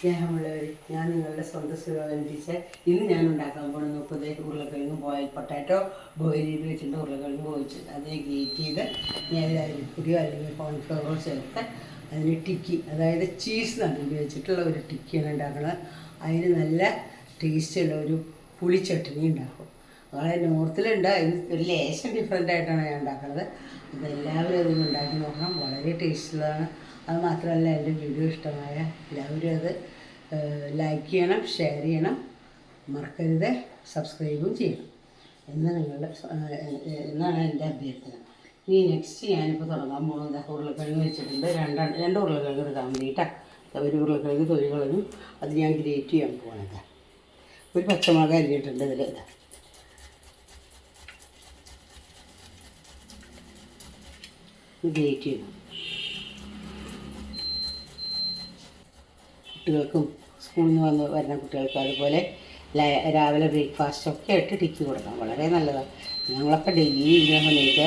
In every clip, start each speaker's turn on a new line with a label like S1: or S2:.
S1: സ്നേഹമുള്ളവർ ഞാൻ നിങ്ങളുടെ സ്വന്തം സുഖം ടീച്ചർ. ഇന്ന് ഞാൻ ഉണ്ടാക്കാൻ പോകുന്ന മുപ്പതേ ഉരുളക്കിഴങ്ങ് ബോയിൽ പൊട്ടാറ്റോ ബോയിൽ ചെയ്ത് വെച്ചിട്ട് ഉരുളക്കിഴങ്ങ് ബോയിച്ചിട്ട് അതിനെ ഗ്രേറ്റ് ചെയ്ത് ഞാൻ അരിപ്പൊടിയോ അല്ലെങ്കിൽ കോൺഫ്ലവറോ ചേർത്ത് അതിന് ടിക്കി അതായത് ചീസ് നടുവിൽ വെച്ചിട്ടുള്ള ഒരു ടിക്കിയാണ് ഉണ്ടാക്കുന്നത്. അതിന് നല്ല ടേസ്റ്റുള്ള ഒരു പുളിച്ചട്ടിനി ഉണ്ടാക്കും. വളരെ നോർത്തിലുണ്ട് ഇത് ഒരു ലേശം ഡിഫറെന്റ് ആയിട്ടാണ് ഞാൻ ഉണ്ടാക്കുന്നത്. ഇതെല്ലാവരും അതിന് ഉണ്ടാക്കി നോക്കണം. വളരെ ടേസ്റ്റുള്ളതാണ് അത് മാത്രമല്ല എന്റെ വീഡിയോ ഇഷ്ടമായ എല്ലാവരും അത് ലൈക്ക് ചെയ്യണം ഷെയർ ചെയ്യണം മറക്കരുത് സബ്സ്ക്രൈബും ചെയ്യണം. എന്ന് നിങ്ങളുടെ എന്നാണ് എന്റെ അഭ്യർത്ഥന. ഇനി നെക്സ്റ്റ് ഞാനിപ്പോൾ തുടങ്ങാൻ പോകുന്നത് ഉരുളക്കിഴങ്ങ് വെച്ചിട്ടുണ്ട്. രണ്ട് രണ്ട് ഉരുളക്കിഴങ്ങ് എടുക്കാൻ വേണ്ടിയിട്ടാണ് ഒരു ഉരുളക്കിഴങ്ങ് തൊഴിൽ കളഞ്ഞു അത് ഞാൻ ഗ്രേറ്റ് ചെയ്യാൻ പോകണത് ഒരു പച്ചമുളക് അരിഞ്ഞിട്ടുണ്ട് ഇതിൽ ഗ്രേറ്റ് ചെയ്യണം കുട്ടികൾക്കും സ്കൂളിൽ നിന്ന് വന്ന് വരുന്ന കുട്ടികൾക്കും അതുപോലെ രാവിലെ ബ്രേക്ക്ഫാസ്റ്റ് ഒക്കെ ഇട്ട് ടിക്കി കൊടുക്കാം വളരെ നല്ലതാണ് ഞങ്ങളൊക്കെ ഡെയിലി ഇതിനെ സമയത്ത്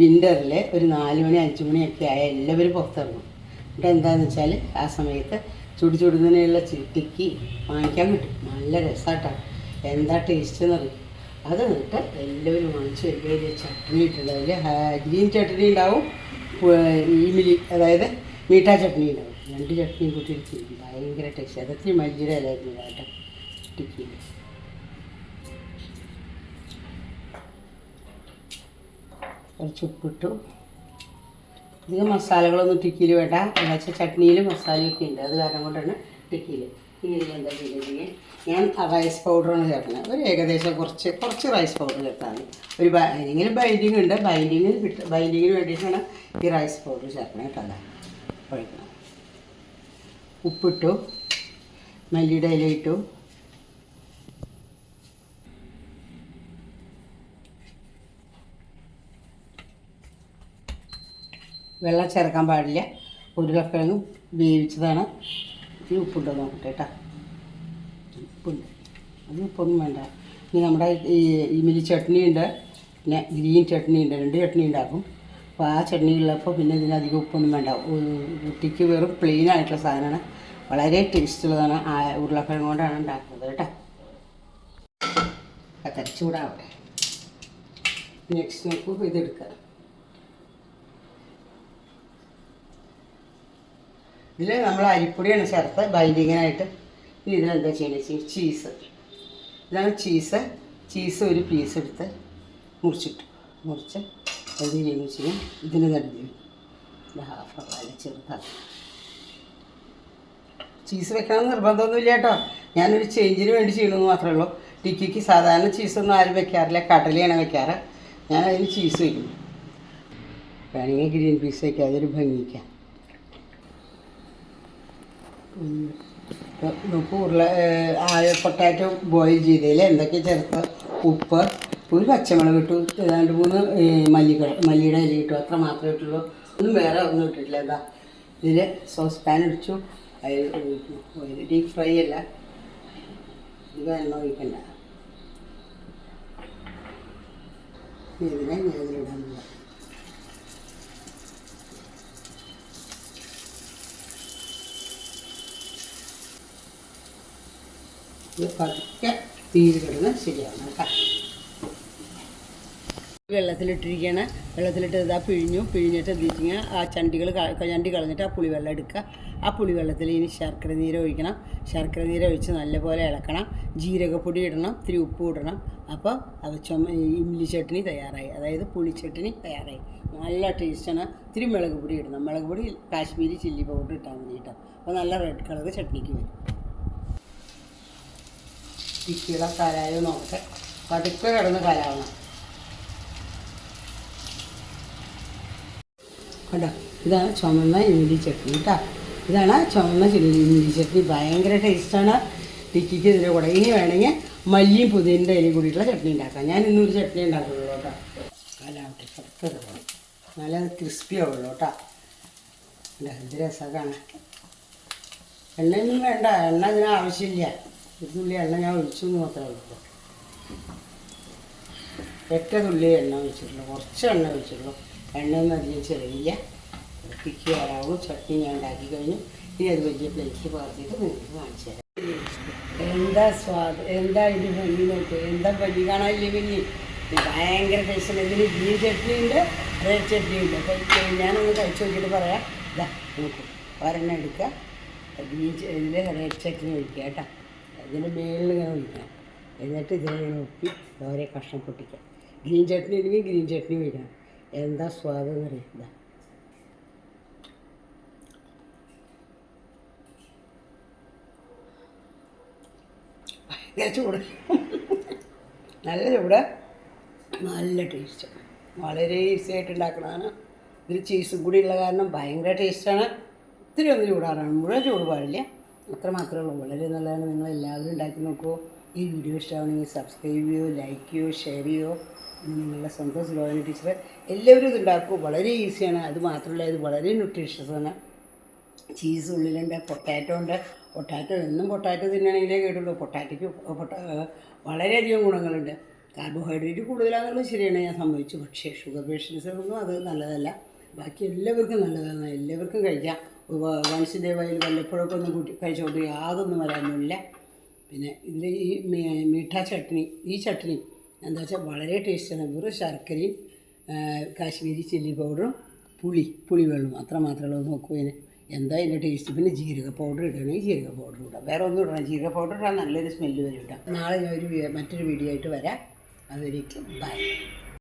S1: വിന്ററിൽ ഒരു നാല് മണി അഞ്ച് മണിയൊക്കെ ആയ എല്ലാവരും പുറത്തിറങ്ങും. എന്നിട്ട് എന്താണെന്ന് വെച്ചാൽ ആ സമയത്ത് ചുടി ചുടുന്നതിനുള്ള ചിട്ടിക്ക് ടിക്കി വാങ്ങിക്കാൻ കിട്ടും. നല്ല രസമായിട്ടാണ് എന്താ ടേസ്റ്റ് എന്നറിയും അത് എന്നിട്ട് എല്ലാവരും വാങ്ങിച്ച് വലിയ ചട്നി ഇട്ടുണ്ട് അതിൽ ഗ്രീൻ ചട്നി ഉണ്ടാവും ഈ മിലി അതായത് മീഠാ ചട്നി ഉണ്ടാവും. രണ്ട് ചട്നിയും കൂട്ടി ചെയ്യും ഭയങ്കര ടേസ്റ്റ് അതൊത്തിരി മല്ലിയുടെ ഇലായിരുന്നു കേട്ടോ. ടിക്കി കുറച്ച് ഉപ്പിട്ടു. അധികം മസാലകളൊന്നും ടിക്കിയിൽ വേണ്ട എന്ന് വെച്ചാൽ ചട്നിയിൽ മസാലയൊക്കെ ഉണ്ട്. അത് കാരണം കൊണ്ടാണ് ടിക്കിയിൽ ഇനി എന്താ ചെയ്തിട്ടുണ്ടെങ്കിൽ ഞാൻ റൈസ് പൗഡറാണ് ചേർക്കുന്നത്. ഒരു ഏകദേശം കുറച്ച് കുറച്ച് റൈസ് പൗഡർ ചേർത്താൽ മതി. ഒരു ബൈൻഡിങ്ങിൽ ബൈൻഡിങ് ഉണ്ട്. ബൈൻഡിങ്ങിന് ബൈൻഡിങ്ങിന് വേണ്ടിയിട്ടാണ് ഈ റൈസ് പൗഡർ ചേർക്കണം കേട്ടോ. അതാ. ഒഴിക്കണം. ഉപ്പിട്ടു മല്ലിയുടെ ഇല ഇട്ടു. വെള്ളം ചേർക്കാൻ പാടില്ല. ഉരുളക്കിഴങ്ങ് വേവിച്ചതാണ്. ഈ ഉപ്പുണ്ടോ നോക്കട്ടെ കേട്ടോ. ഉപ്പുണ്ട് അത് ഉപ്പൊന്നും വേണ്ട. ഇനി നമ്മുടെ ഈ ഇമിലി ചട്നി ഉണ്ട് പിന്നെ ഗ്രീൻ ചട്നി ഉണ്ട് രണ്ട് ചട്നി ഉണ്ടാക്കും അപ്പോൾ ആ ചട്നി ഉള്ളപ്പോൾ പിന്നെ ഇതിനധികം ഉപ്പൊന്നും വേണ്ട. കുട്ടിക്ക് വെറും പ്ലെയിൻ ആയിട്ടുള്ള സാധനമാണ് വളരെ ടേസ്റ്റ് ഉള്ളതാണ്. ആ ഉരുളക്കിഴങ്ങ് കൊണ്ടാണ് ഉണ്ടാക്കുന്നത് കേട്ടോ. അത് ചൂടാവട്ടെ നെക്സ്റ്റ് നോക്കൂ ഇതെടുക്കുക ഇതിൽ നമ്മൾ അരിപ്പൊടിയാണ് ചേർത്ത് ബൈൻഡിങ്ങിനായിട്ട് ഇനി ഇതിലെന്താ ചെയ്യണമെന്ന് ചീസ് ഇതാണ് ചീസ് ചീസ് ഒരു പീസ് എടുത്ത് മുറിച്ചിട്ടു. മുറിച്ച് ചെയ്യുന്നു വെച്ചാൽ ഇതിന് നടുവിൽ ഹാഫ് ചീസ് വെക്കണം നിർബന്ധമൊന്നുമില്ല കേട്ടോ. ഞാനൊരു ചേഞ്ചിന് വേണ്ടി ചെയ്യണമെന്ന് മാത്രമേ ഉള്ളൂ. ടിക്കിക്ക് സാധാരണ ചീസൊന്നും ആരും വെക്കാറില്ല. കടലയാണ് വെക്കാറ്. ഞാൻ അതിന് ചീസ് വയ്ക്കും വേണമെങ്കിൽ ഗ്രീൻ പീസ് വയ്ക്കാം അതൊരു ഭംഗിക്കാം. ഉപ്പ് ഉരുള പൊട്ടാറ്റോ ബോയിൽ ചെയ്തതിൽ എന്തൊക്കെ ചേർത്ത്? ഉപ്പ് ഒരു പച്ചമുളക് ഇട്ടു. രണ്ട് മൂന്ന് മല്ലിക മല്ലിയുടെ ഇല ഇട്ടു. അത്ര മാത്രമേ ഇട്ടുള്ളൂ. ഒന്നും വേറെ ഒന്നും ഇട്ടിട്ടില്ല. എന്താ ഇതിൽ സോസ് പാൻ ഒഴിച്ചു. അതിൽ ഡീപ് ഫ്രൈ അല്ല. ഇത് എണ്ണ ഒഴിക്കണ്ട. ഇതിനെ ഞാൻ പതുക്കെ തീര് ശരിയാവണം കേട്ടോ. വെള്ളത്തിലിട്ടിരിക്കുകയാണ് വെള്ളത്തിലിട്ട് ഇതാ പിഴിഞ്ഞു. പിഴിഞ്ഞിട്ട് എന്തിരിക്കുക ആ ചണ്ടികൾ ചണ്ടി കളഞ്ഞിട്ട് ആ പുളിവെള്ളം എടുക്കുക. ആ പുളിവെള്ളത്തിൽ ഇനി ശർക്കര നീര് ഒഴിക്കണം. ശർക്കര നീര് ഒഴിച്ച് നല്ലപോലെ ഇളക്കണം. ജീരകപ്പൊടി ഇടണം. ഇത്തിരി ഉപ്പ് ഇടണം. അപ്പോൾ അത് ചുമ ഇമ്ലി ചട്നി തയ്യാറായി. അതായത് പുളി ചട്നി തയ്യാറായി. നല്ല ടേസ്റ്റാണ്. ഇത്തിരി മുളക് പൊടി ഇടണം. മുളക് പൊടി കാശ്മീരി ചില്ലി പൗഡർ ഇട്ടാൽ മതി കേട്ടോ. അപ്പോൾ നല്ല റെഡ് കളർ ചട്നിക്ക് വരും. ഇക്കിയുടെ കലായോ നോക്കട്ടെ. പതുക്കെ കിടന്ന് കലാവണം. കണ്ടോ? ഇതാണ് ചുമന്ന ഇഞ്ചി ചട്നി കേട്ടോ ഇതാണ് ചുമന്ന ഇമിലി ചട്നി. ഭയങ്കര ടേസ്റ്റാണ് ടിക്കിക്ക് ഇതിന്റെ കൂടെ. ഇനി വേണമെങ്കിൽ മല്ലിയും പുതിന്റെ ഇലയും കൂടിയിട്ടുള്ള ചട്നി ഉണ്ടാക്കാം. ഞാൻ ഇന്നൊരു ചട്നി ഉണ്ടാക്കുള്ളൂ കേട്ടോ. കാലാവട്ടെ. നല്ല ക്രിസ്പി ആവുള്ളൂ കേട്ടോ. എന്ത് ഇത് രസമാണ്. എണ്ണയൊന്നും വേണ്ട. എണ്ണ ഇതിന് ആവശ്യമില്ല. ഒരു തുള്ളി എണ്ണ ഞാൻ ഒഴിച്ചു മാത്രമേ ഉള്ളൂ ഒറ്റ തുള്ളി എണ്ണ ഒഴിച്ചിട്ടുള്ളൂ. കുറച്ച് എണ്ണ ഒഴിച്ചിട്ടുള്ളൂ. എണ്ണയൊന്നും അധികം ചെറിയ ടിക്കി വരാവും ചട്നി ഞാൻ ഉണ്ടാക്കി കഴിഞ്ഞു. ഇനി അത് വലിയ പ്ലേറ്റിൽ പകർത്തിയിട്ട് നിങ്ങൾക്ക് കാണിച്ചു തരാം. എന്താ സ്വാദ്? എന്താ ഇതിന് ഭംഗി നോക്ക്? എന്താ ഭംഗി കാണാനില്ലേ പിന്നെ ഭയങ്കര ടേസ്റ്റ് ഇതിന് ഗ്രീൻ ചട്നി ഉണ്ട് റെഡ് ചട്നി ഉണ്ട്. അപ്പോൾ ഞാനൊന്ന് കഴിച്ച് നോക്കിയിട്ട് പറയാം. ഇതാ നോക്കൂ. ഒരെണ്ണം എടുക്കുക. ഗ്രീൻ ഇതിൽ റെഡ് ചട്നി ഒഴിക്കുക കേട്ടോ. ഇതിന്റെ മേളിൽ ഇങ്ങനെ ഒഴിക്കണം എന്നിട്ട് ഇതിനെ ഒപ്പി ഓരോ കഷ്ണം പൊട്ടിക്കാം ഗ്രീൻ ചട്നി ഇല്ലെങ്കിൽ ഗ്രീൻ ചട്നി ഒഴിക്കണം. എന്താ സ്വാദെന്ന് അറിയില്ല. ചൂട്. നല്ല ചൂട്. നല്ല ടേസ്റ്റ് വളരെ ഈസി ആയിട്ട് ഉണ്ടാക്കണതാണ്. ഇതിൽ ചീസും കൂടി ഉള്ള കാരണം ഭയങ്കര ടേസ്റ്റാണ് ഒത്തിരി ഒന്ന് ചൂടാറാണ് മുഴുവൻ ചൂട് പാടില്ല. അത്ര മാത്രമേ ഉള്ളൂ. വളരെ നല്ലതാണ്. നിങ്ങൾ എല്ലാവരും ഉണ്ടാക്കി നോക്കൂ. ഈ വീഡിയോ ഇഷ്ടമാണെങ്കിൽ സബ്സ്ക്രൈബ് ചെയ്യോ ലൈക്ക് ചെയ്യോ ഷെയർ ചെയ്യോ. നിങ്ങളുടെ സ്വന്തം സ്ലോവനി ടീച്ചർ എല്ലാവരും ഇത് ഉണ്ടാക്കൂ. വളരെ ഈസിയാണ് അത് മാത്രമല്ല ഇത് വളരെ ന്യൂട്രീഷ്യസ് ആണ്. ചീസ് ഉള്ളിലുണ്ട് പൊട്ടാറ്റോ ഉണ്ട്. പൊട്ടാറ്റോ എന്നും പൊട്ടാറ്റോ തിന്നണമെങ്കിലേ കേട്ടുള്ളൂ. പൊട്ടാറ്റയ്ക്ക് പൊട്ട വളരെയധികം ഗുണങ്ങളുണ്ട്. കാർബോഹൈഡ്രേറ്റ് കൂടുതലാണെന്നുള്ളത് ശരിയാണ്. ഞാൻ സമ്മതിച്ചു. പക്ഷേ ഷുഗർ പേഷ്യൻസിനൊന്നും അത് നല്ലതല്ല. ബാക്കി എല്ലാവർക്കും നല്ലതാണ്. എല്ലാവർക്കും കഴിക്കാം. വൺസിന്റെ വയൽ വല്ലപ്പോഴൊക്കെ ഒന്ന് കൂട്ടി കഴിച്ചുകൊണ്ട് യാതൊന്നും വരാനൊന്നുമില്ല പിന്നെ ഇതിൽ ഈ മീഠ ചട്നി ഈ ചട്നി എന്താ വെച്ചാൽ വളരെ ടേസ്റ്റാണ്. വെറും ശർക്കരയും കാശ്മീരി ചില്ലി പൗഡറും പുളി പുളി വെള്ളം അത്ര മാത്രമേ നോക്കൂ ഇതിന് എന്താ ഇതിന്റെ ടേസ്റ്റ്. പിന്നെ ജീരക പൗഡർ ഇടണമെങ്കിൽ ജീരക പൗഡർ ഇടാം. വേറെ ഒന്നും ഇടണം ജീരക പൗഡർ ഇടാൻ നല്ലൊരു സ്മെല്ല് വരും കേട്ടോ. നാളെ ഞാൻ ഒരു മറ്റൊരു വീഡിയോ ആയിട്ട് വരാം. അതുവരേക്കും ബൈ.